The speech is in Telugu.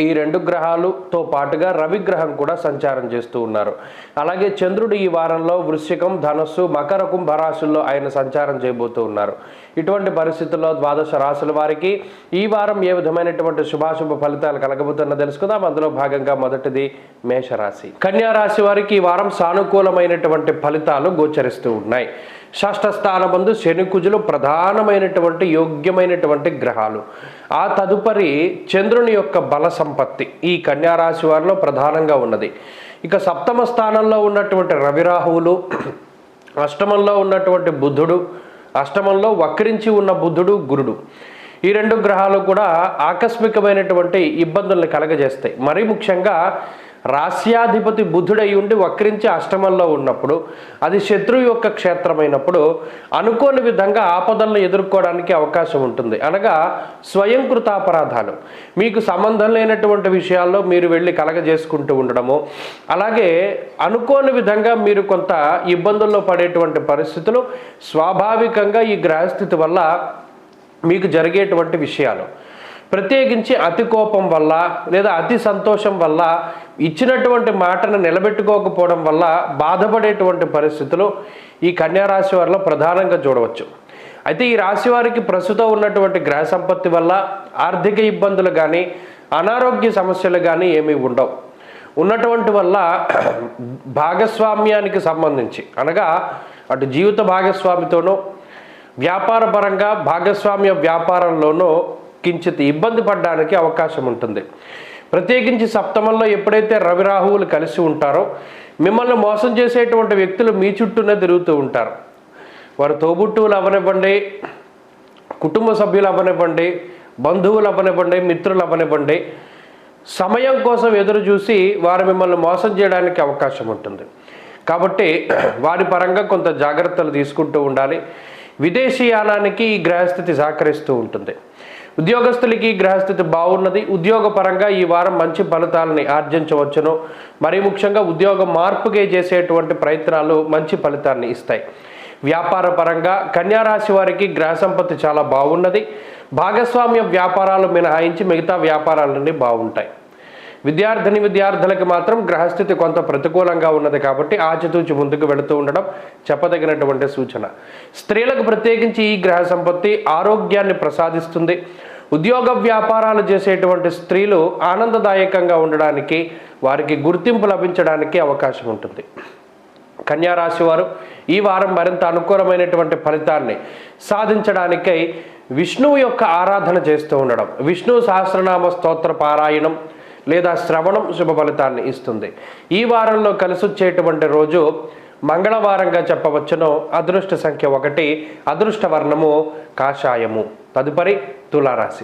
ఈ రెండు గ్రహాలతో పాటుగా రవి గ్రహం కూడా సంచారం చేస్తూ ఉన్నారు. అలాగే చంద్రుడు ఈ వారంలో వృశ్చికం ధనస్సు మకర కుంభ రాశుల్లో ఆయన సంచారం చేయబోతూ ఉన్నారు. ఇటువంటి పరిస్థితుల్లో ద్వాదశ రాశుల వారికి ఈ వారం ఏ విధమైనటువంటి శుభాశుభ ఫలితాలు కలగబోతున్న తెలుసుకుందాం. అందులో భాగంగా మొదటిది మేషరాశి. కన్యా రాశి వారికి ఈ వారం సానుకూలమైనటువంటి ఫలితాలు గోచరిస్తూ ఉన్నాయి. షష్ఠ స్థానమందు శనికుజులు ప్రధానమైనటువంటి యోగ్యమైనటువంటి గ్రహాలు. ఆ తదుపరి చంద్రుని యొక్క బల సంపత్తి ఈ కన్యారాశి వారిలో ప్రధానంగా ఉన్నది. ఇక సప్తమ స్థానంలో ఉన్నటువంటి రవిరాహువులు అష్టమంలో ఉన్నటువంటి బుద్ధుడు అష్టమంలో వక్రించి ఉన్న బుద్ధుడు గురుడు. ఈ రెండు గ్రహాలు కూడా ఆకస్మికమైనటువంటి ఇబ్బందుల్ని కలగజేస్తాయి. మరీ ముఖ్యంగా రాస్యాధిపతి బుధుడై ఉండి వక్రించి అష్టమంలో ఉన్నప్పుడు అది శత్రువు యొక్క క్షేత్రమైనప్పుడు అనుకోని విధంగా ఆపదలను ఎదుర్కోవడానికి అవకాశం ఉంటుంది. అనగా స్వయంకృతాపరాధాలు మీకు సంబంధం లేనటువంటి విషయాల్లో మీరు వెళ్ళి కలగజేసుకుంటూ ఉండడము అలాగే అనుకోని విధంగా మీరు కొంత ఇబ్బందుల్లో పడేటువంటి పరిస్థితులు స్వాభావికంగా ఈ గ్రహస్థితి వల్ల మీకు జరిగేటువంటి విషయాలు. ప్రత్యేకించి అతి కోపం వల్ల లేదా అతి సంతోషం వల్ల ఇచ్చినటువంటి మాటను నిలబెట్టుకోకపోవడం వల్ల బాధపడేటువంటి పరిస్థితులు ఈ కన్యా రాశి వారిలో ప్రధానంగా చూడవచ్చు. అయితే ఈ రాశి వారికి ప్రస్తుతం ఉన్నటువంటి గ్రహ సంపత్తి వల్ల ఆర్థిక ఇబ్బందులు కానీ అనారోగ్య సమస్యలు కానీ ఏమీ ఉండవు. ఉన్నటువంటి వల్ల భాగస్వామ్యానికి సంబంధించి అనగా అటు జీవిత భాగస్వామితోనూ వ్యాపార పరంగా భాగస్వామ్య వ్యాపారంలోనూ కించిత్ ఇబ్బంది పడడానికి అవకాశం ఉంటుంది. ప్రత్యేకించి సప్తమంలో ఎప్పుడైతే రవి రాహువులు కలిసి ఉంటారో మిమ్మల్ని మోసం చేసేటువంటి వ్యక్తులు మీ చుట్టూనే తిరుగుతూ ఉంటారు. వారు తోబుట్టువులు అవనివ్వండి కుటుంబ సభ్యులు అవనివ్వండి బంధువులు అవనివ్వండి మిత్రులు అవనివ్వండి సమయం కోసం ఎదురు చూసి వారు మిమ్మల్ని మోసం చేయడానికి అవకాశం ఉంటుంది. కాబట్టి వారి పరంగా కొంత జాగ్రత్తలు తీసుకుంటూ ఉండాలి. విదేశీయానానికి ఈ గ్రహస్థితి సహకరిస్తూ ఉంటుంది. ఉద్యోగస్తులకి ఈ గ్రహస్థితి బాగున్నది. ఉద్యోగపరంగా ఈ వారం మంచి ఫలితాలని ఆర్జించవచ్చును. మరీ ముఖ్యంగా ఉద్యోగ మార్పుకే చేసేటువంటి ప్రయత్నాలు మంచి ఫలితాన్ని ఇస్తాయి. వ్యాపార పరంగా కన్యారాశి వారికి గ్రహ సంపత్తి చాలా బాగున్నది. భాగస్వామ్య వ్యాపారాలు మినహాయించి మిగతా వ్యాపారాలన్నీ బాగుంటాయి. విద్యార్థిని విద్యార్థులకు మాత్రం గ్రహస్థితి కొంత ప్రతికూలంగా ఉన్నది కాబట్టి ఆచితూచి ముందుకు వెళుతూ ఉండడం చెప్పదగినటువంటి సూచన. స్త్రీలకు ప్రత్యేకించి ఈ గ్రహ సంపత్తి ఆరోగ్యాన్ని ప్రసాదిస్తుంది. ఉద్యోగ వ్యాపారాలు చేసేటువంటి స్త్రీలు ఆనందదాయకంగా ఉండడానికి వారికి గుర్తింపు లభించడానికి అవకాశం ఉంటుంది. కన్యారాశి వారు ఈ వారం మరింత అనుకూలమైనటువంటి ఫలితాన్ని సాధించడానికై విష్ణువు యొక్క ఆరాధన చేస్తూ ఉండడం. విష్ణు సహస్రనామ స్తోత్ర పారాయణం లేదా శ్రవణం శుభ ఫలితాన్ని ఇస్తుంది. ఈ వారంలో కలిసొచ్చేటువంటి రోజు మంగళవారంగా చెప్పవచ్చును. అదృష్ట సంఖ్య ఒకటి అదృష్ట వర్ణము కాషాయము. తదుపరి తులారాశి.